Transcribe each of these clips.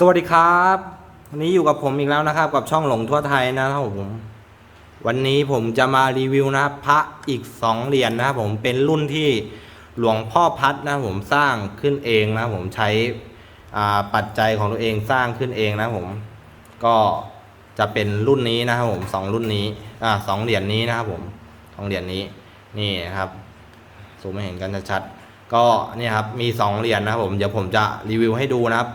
สวัสดีครับ วันนี้อยู่กับผมอีกแล้วนะครับ กับช่องหลงทั่วไทยนะครับผม วันนี้ผมจะมารีวิวนะครับพระอีกสองเหรียญนะครับผมเป็นรุ่นที่หลวงพ่อพัดนะครับผมสร้างขึ้นเองนะครับผมใช้ปัจจัยของตัวเองสร้างขึ้นเองนะครับผม ก็จะเป็นรุ่นนี้นะครับผมสองรุ่นนี้อ่าสองเหรียญนี้นะครับผมสองเหรียญนี้นี่นะครับซูมไม่เห็นกันชัดๆก็เนี่ยครับมีสองเหรียญนะครับผมเดี๋ยวผมจะรีวิวให้ดูนะครับ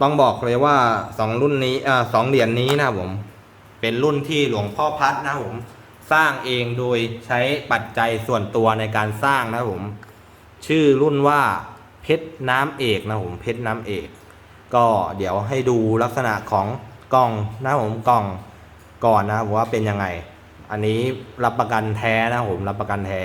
ต้องบอกเลยว่าสองรุ่นนี้อสองเหรียญนี้นะครับผม เป็นรุ่นที่หลวงพ่อพัดนะครับผม สร้างเองโดยใช้ปัจจัยส่วนตัวในการสร้างนะครับผม ชื่อรุ่นว่าเพชรน้ำเอกนะครับผมเพชรน้ำเอก ก็เดี๋ยวให้ดูลักษณะของกล่องนะครับผมกล่องก่อนนะครับว่าเป็นยังไง อันนี้รับประกันแท้นะครับผมรับประกันแท้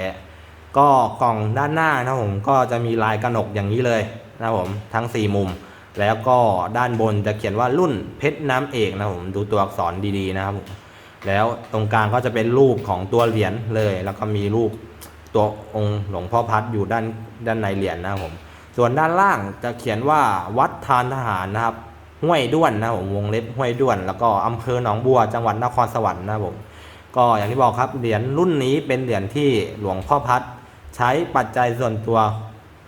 ก็กล่องด้านหน้านะครับผมก็จะมีลายกระหนกอย่างนี้เลยนะครับผมทั้ง 4 มุม แล้วก็ด้านบนจะเขียนว่ารุ่นเพชรน้ำเอกนะผมดูตัวอักษรดีๆนะครับผมแล้วตรงกลางก็จะเป็นรูปของตัวเหรียญเลย แล้วก็มีรูปตัวองค์หลวงพ่อพัดอยู่ด้านด้านในเหรียญนะครับผม ส่วนด้านล่างจะเขียนว่าวัดทานทหารนะครับห้วยด้วนนะผมวงเล็บห้วยด้วน แล้วก็อำเภอหนองบัวจังหวัดนครสวรรค์นะครับผมก็อย่างที่บอกครับเหรียญรุ่นนี้เป็นเหรียญที่หลวงพ่อพัดใช้ปัจจัยส่วนตัว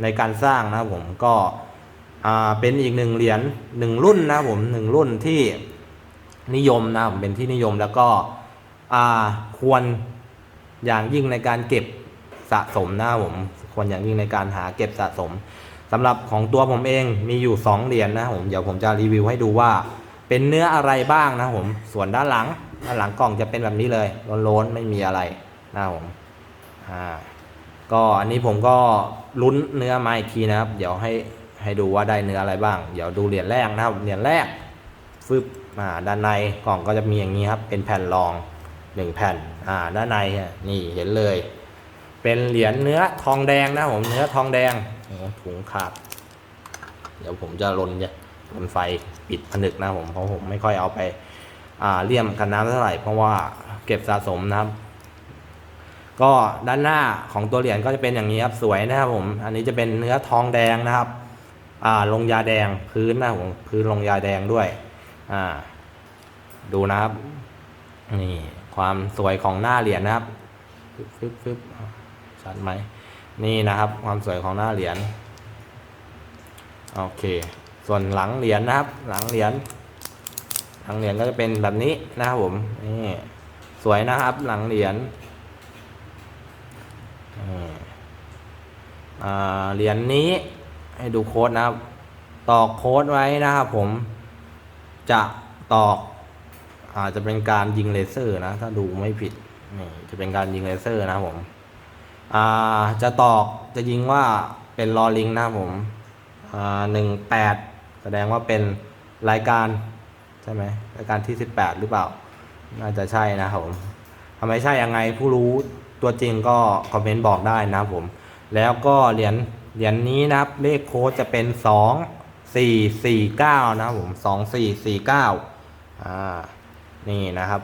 ในการสร้างนะครับผมก็ เป็นอีกหนึ่งเหรียญหนึ่งรุ่นนะผมหนึ่งรุ่นที่นิยมนะผมเป็นที่นิยมแล้วก็ควรอย่างยิ่งในการเก็บสะสมนะผมควรอย่างยิ่งในการหาเก็บสะสมสำหรับของตัวผมเองมีอยู่สองเหรียญนะผมเดี๋ยวผมจะรีวิวให้ดูว่า เป็นเนื้ออะไรบ้างนะผมส่วนด้านหลังด้านหลังกล่องจะเป็นแบบนี้เลยโล้นๆไม่มีอะไรนะผมอ่าก็อันนี้ผมก็ลุ้นเนื้อมาอีกทีนะครับ เดี๋ยวให้ ให้ดูว่าได้เนื้ออะไรบ้าง เดี๋ยวดูเหรียญแรกนะครับ เหรียญแรกฟึบอ่าด้านในกล่องก็จะมีอย่างนี้ครับ เป็นแผ่นรองหนึ่งแผ่น อ่า ด้านในนี่เห็นเลย เป็นเหรียญเนื้อทองแดงนะผม เนื้อทองแดงถุงขาด เดี๋ยวผมจะลนเนี่ยลนไฟปิดผนึกนะผม เพราะผมไม่ค่อยเอาไป อ่า เลี่ยมกันน้ำเท่าไหร่ เพราะว่าเก็บสะสมนะครับ ก็ด้านหน้าของตัวเหรียญก็จะเป็นอย่างนี้ครับ สวยนะครับผม อันนี้จะเป็นเนื้อทองแดงนะครับ ลงยาแดงพื้นนะผมพื้นลงยาแดงด้วยดูนะครับ นี่ความสวยของหน้าเหรียญนะครับฟึบฟึบฟึบชัดไหมนี่นะครับ ความสวยของหน้าเหรียญโอเค ส่วนหลังเหรียญนะครับ หลังเหรียญหลังเหรียญก็จะเป็นแบบนี้นะครับผมนี่สวยนะครับ หลังเหรียญเหรียญนี้ ให้ดูโค้ดนะครับ ตอกโค้ดไว้นะครับผมจะตอกอาจจะเป็นการยิงเลเซอร์นะ ถ้าดูไม่ผิดนี่จะเป็นการยิงเลเซอร์นะครับผมอ่าจะตอกจะยิงว่าเป็นลอลิงนะครับผมอ่าหนึ่งแปดแสดงว่าเป็นรายการใช่ไหมรายการที่18หรือเปล่า น่าจะใช่นะครับผมทำไมใช่ยังไงผู้รู้ตัวจริงก็คอมเมนต์บอกได้นะครับผม แล้วก็เหรียญ เหรียญนี้นะครับ เลขโค้ดจะเป็น2 4 4 9นะครับผม2 4 4 9อ่านี่นะครับ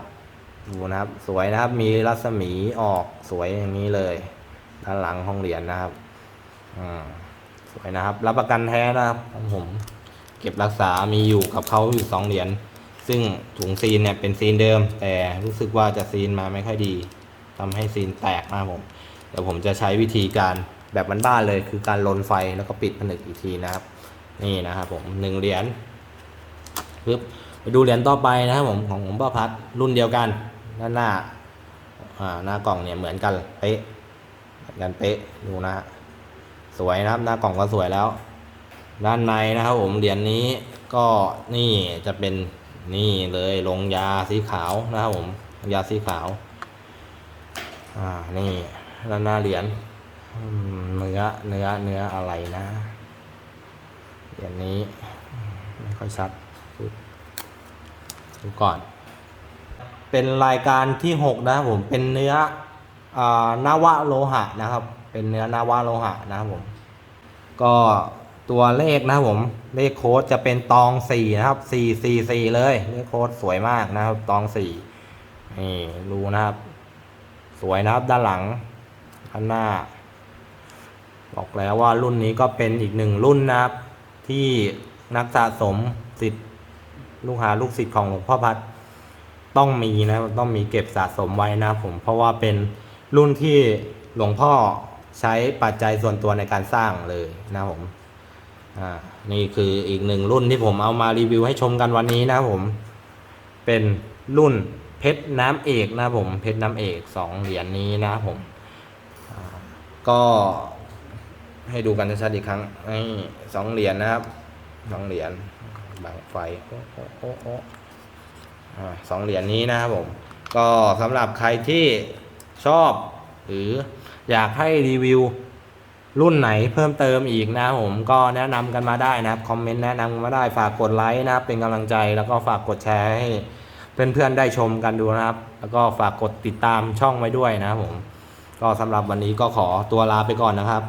ดูนะครับสวยนะครับ มีรัศมีออกสวยอย่างนี้เลย ด้านหลังของเหรียญนะครับอสวยนะครับ รับประกันแท้นะครับของผม เก็บรักษามีอยู่กับเขาอยู่สองเหรียญซึ่งถุงซีนเนี่ยเป็นซีนเดิม แต่รู้สึกว่าจะซีนมาไม่ค่อยดีทำให้ซีนแตกนะครับผมเดี๋ยวผมจะใช้วิธีการ แบบบ้านๆเลยคือการลนไฟแล้วก็ปิดผนึกอีกทีนะครับ นี่นะครับผมหนึ่งเหรียญปึ๊บไปดูเหรียญต่อไปนะครับผมของผมป้าพัดรุ่นเดียวกันด้านหน้าอ่าหน้ากล่องเนี่ยเหมือนกันเป๊ะเหมือนกันเป๊ะดูนะฮะสวยนะครับหน้ากล่องก็สวยแล้ว ด้านในนะครับผมเหรียญนี้ก็นี่จะเป็นนี่เลยลงยาสีขาวนะครับผมยาสีขาว อ่านี่ด้านหน้าเหรียญ เนื้อเนื้อเนื้ออะไรนะเหรียญนี้ ไม่ค่อยชัดดูก่อน เป็นรายการที่หกนะครับผมเป็นเนื้ออนาวะโลหะนะครับ เป็นเนื้อนาวะโลหะนะครับผม ก็ตัวเลขนะครับผม เลขโค้ดจะเป็นตองสี่นะครับสี่สี่สี่เลย เลขโค้ดสวยมากนะครับ ตองสี่นี่ดูนะครับ สวยนะครับด้านหลังด้านหน้า บอกแล้วว่ารุ่นนี้ก็เป็นอีกหนึ่งรุ่นนะครับ ที่นักสะสมสิทธิ์ลูกหาลูกศิษย์ของหลวงพ่อพัดต้องมีนะต้องมีเก็บสะสมไว้นะผม เพราะว่าเป็นรุ่นที่หลวงพ่อใช้ปัจจัยส่วนตัวในการสร้างเลยนะผมอ่านี่คืออีกหนึ่งรุ่นที่ผมเอามารีวิวให้ชมกันวันนี้นะผม เป็นรุ่นเพชรน้ำเอกนะผมเพชรน้ำเอกสองเหรียญนี้นะผมก็ ให้ดูกันชัดๆอีกครั้งสองเหรียญนะครับสองเหรียญบังไฟสองเหรียญนี้นะครับผม ก็สำหรับใครที่ชอบ หรืออยากให้รีวิวรุ่นไหนเพิ่มเติมอีกนะผมก็แนะนำกันมาได้นะครับคอมเมนต์แนะนำมาได้ฝากกดไลค์นะครับเป็นกำลังใจแล้วก็ฝากกดแชร์ให้เพื่อนๆได้ชมกันดูนะครับ แล้วก็ฝากกดติดตามช่องไว้ด้วยนะครับผม ก็สำหรับวันนี้ก็ขอตัวลาไปก่อนนะครับ